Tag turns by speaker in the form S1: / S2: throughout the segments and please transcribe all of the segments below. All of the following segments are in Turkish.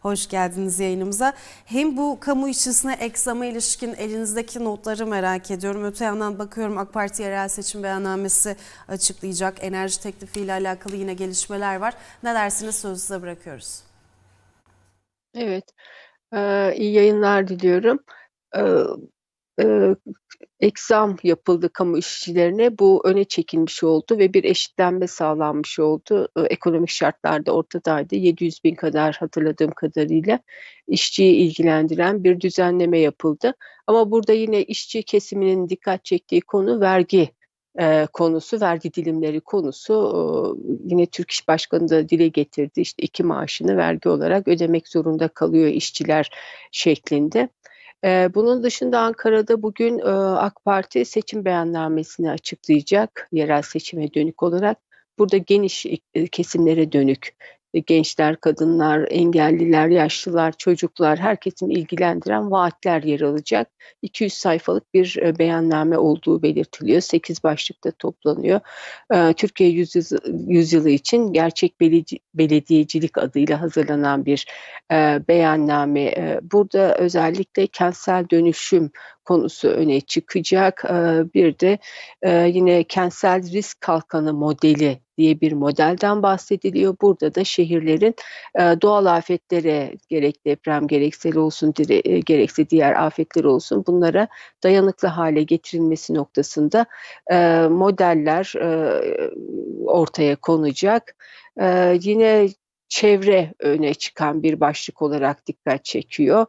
S1: Hoş geldiniz yayınımıza. Hem bu kamu işçisine ek zama ilişkin elinizdeki notları merak ediyorum. Öte yandan bakıyorum AK Parti yerel seçim beyannamesi açıklayacak. Enerji teklifiyle alakalı yine gelişmeler var. Ne dersiniz sözü bırakıyoruz.
S2: Evet, eee, iyi yayınlar diliyorum. Eee, eee, ek zam yapıldı kamu işçilerine. Bu öne çekilmiş oldu ve bir eşitlenme sağlanmış oldu. Eee, ekonomik şartlar da ortadaydı. 700 bin kadar hatırladığım kadarıyla işçiyi ilgilendiren bir düzenleme yapıldı. Ama burada yine işçi kesiminin dikkat çektiği konu vergi eee, konusu, vergi dilimleri konusu. Eee, yine Türk İş Başkanı da dile getirdi. İşte iki maaşını vergi olarak ödemek zorunda kalıyor işçiler şeklinde. Eee, bunun dışında Ankara'da bugün eee, AK Parti seçim beyannamesini açıklayacak yerel seçime dönük olarak. Burada geniş e, kesimlere dönük e, gençler, kadınlar, engelliler, yaşlılar, çocuklar herkesin ilgilendiren vaatler yer alacak. 200 sayfalık bir e, beyanname olduğu belirtiliyor. 8 başlıkta toplanıyor. Eee, Türkiye yüzyılı, için gerçek beledi- belediyecilik adıyla hazırlanan bir eee, beyanname. Burada özellikle kentsel dönüşüm konusu öne çıkacak. Bir de yine kentsel risk kalkanı modeli diye bir modelden bahsediliyor. Burada da şehirlerin eee, doğal afetlere gerek deprem gerekse olsun e, gerekse diğer afetler olsun bunlara dayanıklı hale getirilmesi noktasında eee, modeller ortaya konacak. Eee, yine çevre öne çıkan bir başlık olarak dikkat çekiyor.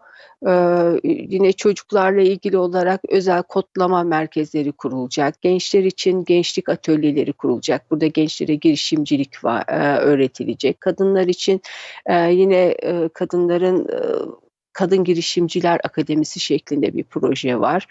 S2: Eee, yine çocuklarla ilgili olarak özel kodlama merkezleri kurulacak. Gençler için gençlik atölyeleri kurulacak. Burada gençlere girişimcilik va- eee, öğretilecek. Kadınlar için eee, yine eee, kadınların eee, Kadın Girişimciler Akademisi şeklinde bir proje var.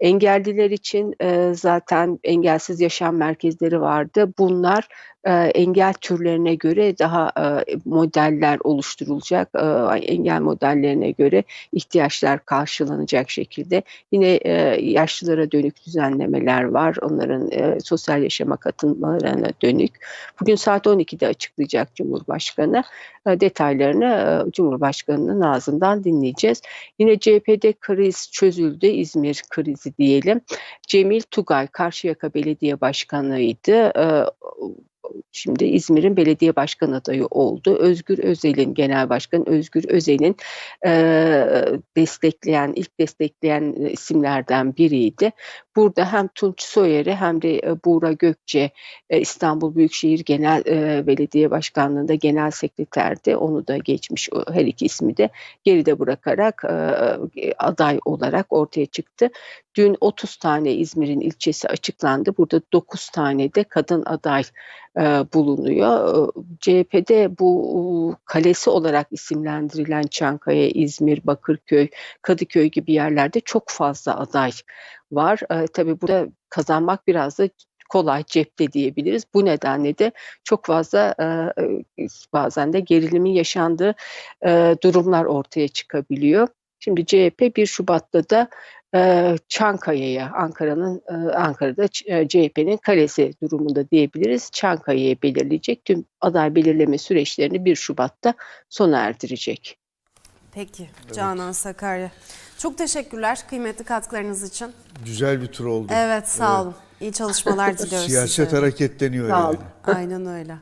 S2: Engelliler için eee, zaten engelsiz yaşam merkezleri vardı. Bunlar eee, engel türlerine göre daha eee, modeller oluşturulacak. Eee, engel modellerine göre ihtiyaçlar karşılanacak şekilde. Yine eee, yaşlılara dönük düzenlemeler var. Onların eee, sosyal yaşama katılmalarına dönük. Bugün saat 12'de açıklayacak Cumhurbaşkanı. Eee, detaylarını eee, Cumhurbaşkanı'nın ağzından dinleyeceğiz. Yine CHP'de kriz çözüldü. İzmir krizi diyelim. Cemil Tugay Karşıyaka Belediye Başkanı'ydı. Eee, Şimdi İzmir'in belediye başkan adayı oldu. Özgür Özel'in genel başkan Özgür Özel'in eee, destekleyen ilk destekleyen e, isimlerden biriydi. Burada hem Tunç Soyer'i hem de e, Buğra Gökçe e, İstanbul Büyükşehir Genel e, Belediye Başkanlığı'nda genel sekreterdi. Onu da geçmiş her iki ismi de geride bırakarak aday olarak ortaya çıktı. Dün 30 tane İzmir'in ilçesi açıklandı. Burada 9 tane de kadın aday e, bulunuyor. CHP'de bu kalesi olarak isimlendirilen Çankaya, İzmir, Bakırköy, Kadıköy gibi yerlerde çok fazla aday var. Tabii burada kazanmak biraz da kolay cepte diyebiliriz. Bu nedenle de çok fazla e, bazen de gerilimin yaşandığı e, durumlar ortaya çıkabiliyor. Şimdi CHP 1 Şubat'ta da e, Çankaya'ya, Ankara'nın e, Ankara'da e, CHP'nin kalesi durumunda diyebiliriz. Çankaya'ya belirleyecek. Tüm aday belirleme süreçlerini 1 Şubat'ta sona erdirecek.
S1: Peki Canan Sakarya. Çok teşekkürler kıymetli katkılarınız için.
S3: Güzel bir tur oldu.
S1: Evet sağ olun. İyi çalışmalar diliyoruz
S3: Siyaset
S1: size.
S3: hareketleniyor yani.
S1: Aynen öyle.